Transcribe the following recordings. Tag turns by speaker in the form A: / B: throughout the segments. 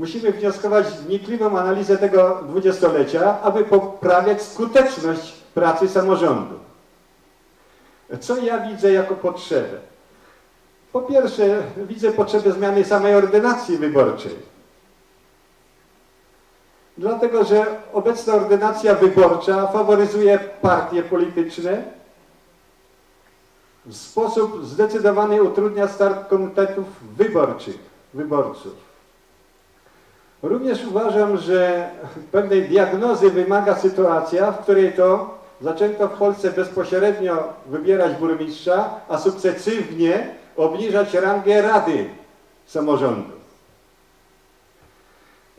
A: Musimy wnioskować wnikliwą analizę tego dwudziestolecia, aby poprawiać skuteczność pracy samorządu. Co ja widzę jako potrzebę? Po pierwsze, widzę potrzebę zmiany samej ordynacji wyborczej. Dlatego, że obecna ordynacja wyborcza faworyzuje partie polityczne, w sposób zdecydowany utrudnia start komitetów wyborczych, wyborców. Również uważam, że pewnej diagnozy wymaga sytuacja, w której to zaczęto w Polsce bezpośrednio wybierać burmistrza, a sukcesywnie obniżać rangę Rady Samorządu.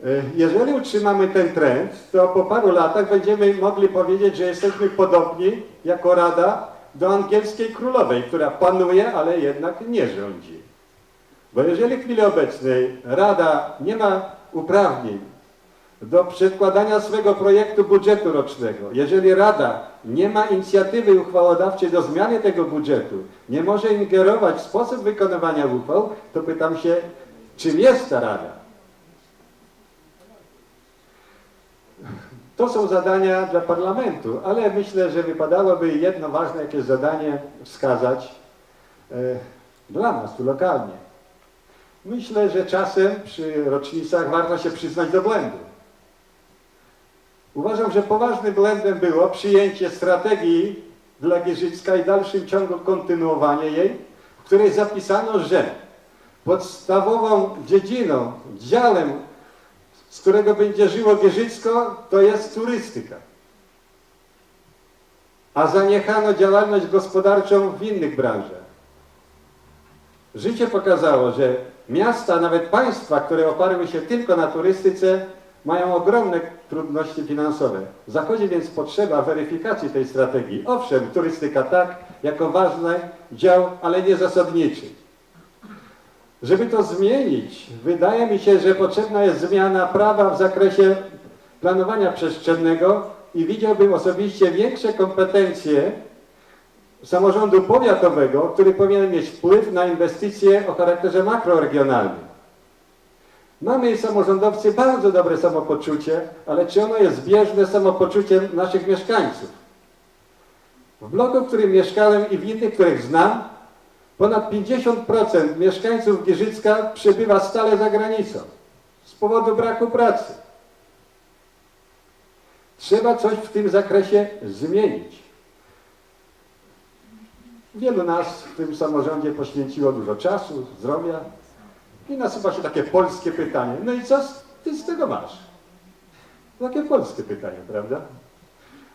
A: E, Jeżeli utrzymamy ten trend, to po paru latach będziemy mogli powiedzieć, że jesteśmy podobni jako Rada do angielskiej królowej, która panuje, ale jednak nie rządzi. Bo jeżeli w chwili obecnej Rada nie ma uprawnień do przedkładania swego projektu budżetu rocznego, jeżeli Rada nie ma inicjatywy uchwałodawczej do zmiany tego budżetu, nie może ingerować w sposób wykonywania uchwał, to pytam się, czym jest ta Rada? To są zadania dla parlamentu, ale myślę, że wypadałoby jedno ważne jakieś zadanie wskazać e, dla nas tu lokalnie. Myślę, że czasem przy rocznicach warto się przyznać do błędu. Uważam, że poważnym błędem było przyjęcie strategii dla Giżycka i dalszym ciągu kontynuowanie jej, w której zapisano, że podstawową dziedziną, działem z którego będzie żyło Gierzycko, to jest turystyka. A zaniechano działalność gospodarczą w innych branżach. Życie pokazało, że miasta, nawet państwa, które oparły się tylko na turystyce, mają ogromne trudności finansowe. Zachodzi więc potrzeba weryfikacji tej strategii. Owszem, turystyka tak, jako ważny dział, ale nie zasadniczy. Żeby to zmienić, wydaje mi się, że potrzebna jest zmiana prawa w zakresie planowania przestrzennego i widziałbym osobiście większe kompetencje samorządu powiatowego, który powinien mieć wpływ na inwestycje o charakterze makroregionalnym. Mamy samorządowcy bardzo dobre samopoczucie, ale czy ono jest zbieżne z samopoczuciem naszych mieszkańców? W bloku, w którym mieszkałem i w innych, których znam, Ponad 50% mieszkańców Giżycka przebywa stale za granicą z powodu braku pracy. Trzeba coś w tym zakresie zmienić. Wielu nas w tym samorządzie poświęciło dużo czasu, zdrowia i nasuwa się takie polskie pytanie. No i co ty z tego masz? Takie polskie pytanie, prawda?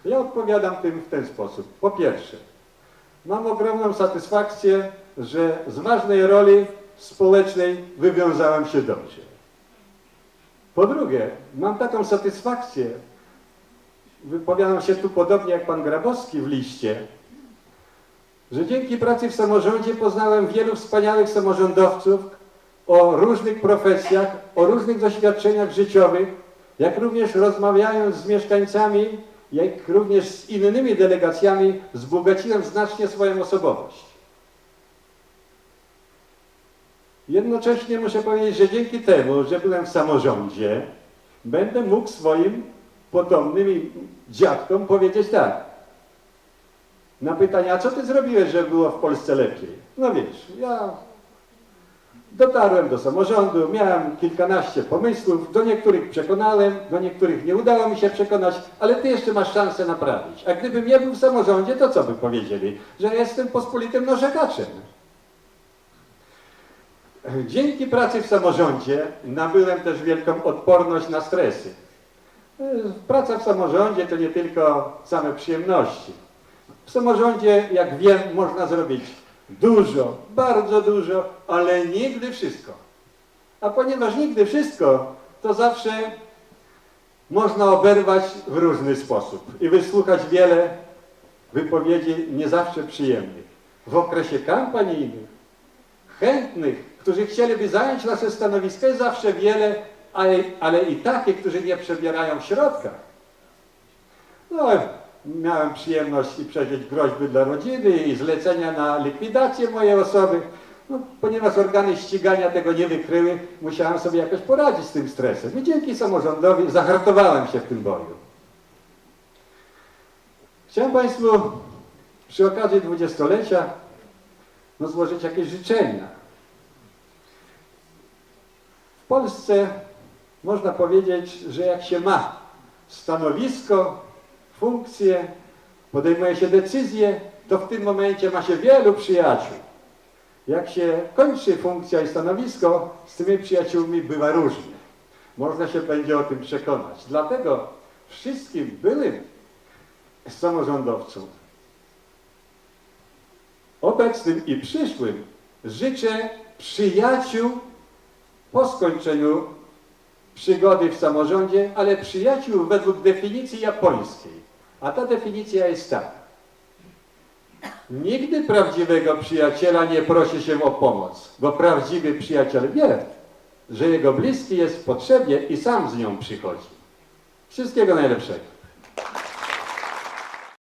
A: Ja odpowiadam tym w ten sposób. Po pierwsze, Mam ogromną satysfakcję, że z ważnej roli społecznej wywiązałem się dobrze. Po drugie, mam taką satysfakcję, wypowiadam się tu podobnie jak pan Grabowski w liście, że dzięki pracy w samorządzie poznałem wielu wspaniałych samorządowców o różnych profesjach, o różnych doświadczeniach życiowych, jak również rozmawiając z mieszkańcami, jak również z innymi delegacjami wzbogaciłem znacznie swoją osobowość. Jednocześnie muszę powiedzieć, że dzięki temu, że byłem w samorządzie, będę mógł swoim potomnym dziadkom powiedzieć tak. Na pytanie, a co ty zrobiłeś, żeby było w Polsce lepiej? No wiesz, ja dotarłem do samorządu, miałem kilkanaście pomysłów, do niektórych przekonałem, do niektórych nie udało mi się przekonać, ale ty jeszcze masz szansę naprawić. A gdybym nie był w samorządzie, to co by powiedzieli? Że jestem pospolitym narzekaczem. Dzięki pracy w samorządzie nabyłem też wielką odporność na stresy. Praca w samorządzie to nie tylko same przyjemności. W samorządzie, jak wiem, można zrobić dużo, bardzo dużo, ale nigdy wszystko. A ponieważ nigdy wszystko, to zawsze można oberwać w różny sposób i wysłuchać wiele wypowiedzi nie zawsze przyjemnych. W okresie kampanijnym chętnych, którzy chcieliby zająć nasze stanowiska jest zawsze wiele, ale, ale i takie, którzy nie przebierają w środkach. No, miałem przyjemność i groźby dla rodziny i zlecenia na likwidację mojej osoby. No, ponieważ organy ścigania tego nie wykryły, musiałem sobie jakoś poradzić z tym stresem. I dzięki samorządowi zahartowałem się w tym boju. Chciałem Państwu przy okazji dwudziestolecia no, złożyć jakieś życzenia. W Polsce można powiedzieć, że jak się ma stanowisko, funkcję, podejmuje się decyzje, to w tym momencie ma się wielu przyjaciół. Jak się kończy funkcja i stanowisko, z tymi przyjaciółmi bywa różnie. Można się będzie o tym przekonać. Dlatego wszystkim byłym samorządowcom, obecnym i przyszłym, życzę przyjaciół po skończeniu przygody w samorządzie, ale przyjaciół według definicji japońskiej. A ta definicja jest taka. Nigdy prawdziwego przyjaciela nie prosi się o pomoc, bo prawdziwy przyjaciel wie, że jego bliski jest potrzebie i sam z nią przychodzi. Wszystkiego najlepszego.